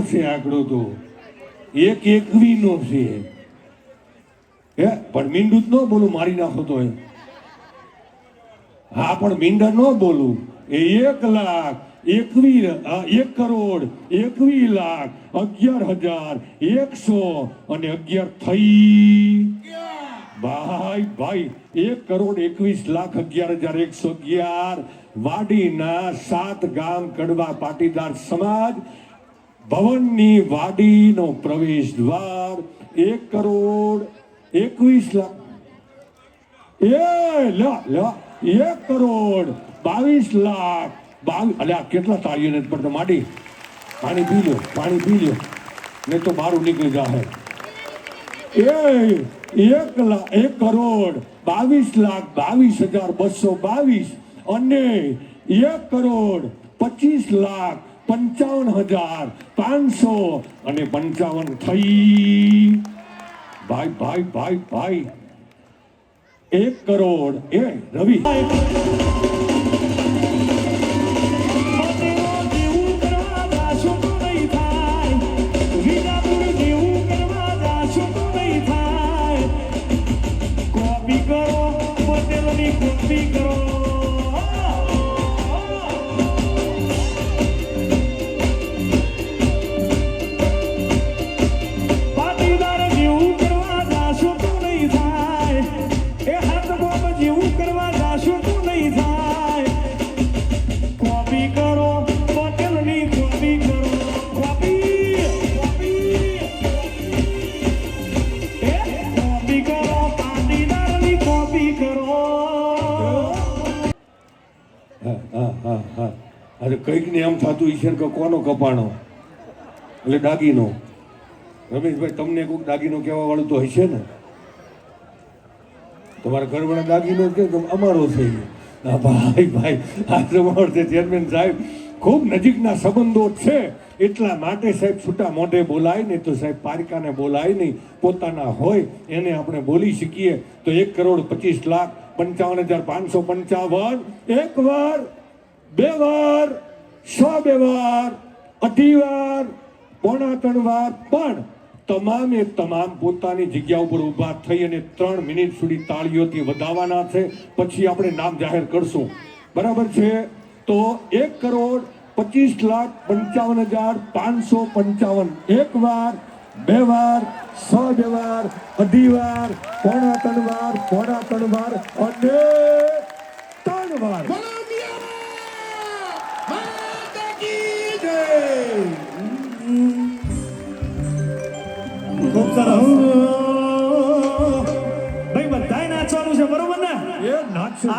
છે આંકડો તો. એક એકવી નો છે. હે, પણ મીંડું જ બોલું, મારી નાખો તો હા, પણ મીંડા ન બોલું. એ એક લાખ એકવી એક કરોડ એકવી લાખ, અગિયાર હજાર, એકસો અને અગિયાર થઈ. ભાઈ ભાઈ, એક કરોડ એકવીસ લાખ, અગિયાર હજાર, એકસો અગિયાર. વાડીના સાત ગામ કડવા પાટીદાર સમાજ ભવનની વાડીનો પ્રવેશ દ્વાર એક કરોડ એકવીસ લાખ. એ લ્યા એક કરોડ બાવીસ લાખ. બાવીસ અલ્યા કેટલા તાળીઓ પર પડતો માડી? પાણી પી લો પાણી પી લો નહીં તો બહાર નીકળી જાહે. એ એક લાખ એક કરોડ બાવીસ લાખ બાવીસ હજાર બસો બાવીસ અને એક કરોડ પચીસ લાખ પંચાવન હજાર પાંચસો અને પંચાવન થઈ. ભાઈ ભાઈ ભાઈ ભાઈ. એક કરોડ. એ રવિ. કરો, પટેલની કોપી કરો. હા હા હા. અરે કંઈક ને એમ થતું ઈશ્વર કે કોનો કપાણો? એટલે દાગીનો. રમેશભાઈ, તમને કોઈક દાગીનો કહેવા વાળું તો હશે ને? તમારા ઘરવાળા દાગીનો કે અમારો છે ગયો ભાઈ ભાઈ, આ તમારો ચેરમેન સાહેબ. ખૂબ નજીકના સંબંધો છે. એટલા માટે સાહેબ છૂટા મોઢે બોલાય નહીં તો સાહેબ પારિકાને બોલાય નહીં. પોતાના હોય, એને આપણે બોલી શકીએ. તો એક કરોડ પચીસ લાખ પંચાવન હજાર પાંચસો પંચાવન. એક વાર બે વાર સો બે વાર અઢી વાર પોણા ત્રણ વાર પણ તમામે તમામ પોતાની જગ્યા ઉપર ઊભા થઈ અને ત્રણ મિનિટ સુધી તાળીઓથી વધાવવાના છે. પછી આપણે નામ જાહેર કરશું. બરાબર છે? તો એક કરોડ પચીસ લાખ પંચાવન હજાર પાંચસો પંચાવન. એક વાર બે વાર સો બે વાર અઢી વાર પોણા ત્રણ વાર પોણા ત્રણ વાર અને ત્રણ વાર ખૂબ સરસ. ભાઈ બધાય નાચવાનું છે બરોબર ને? એ નાચશું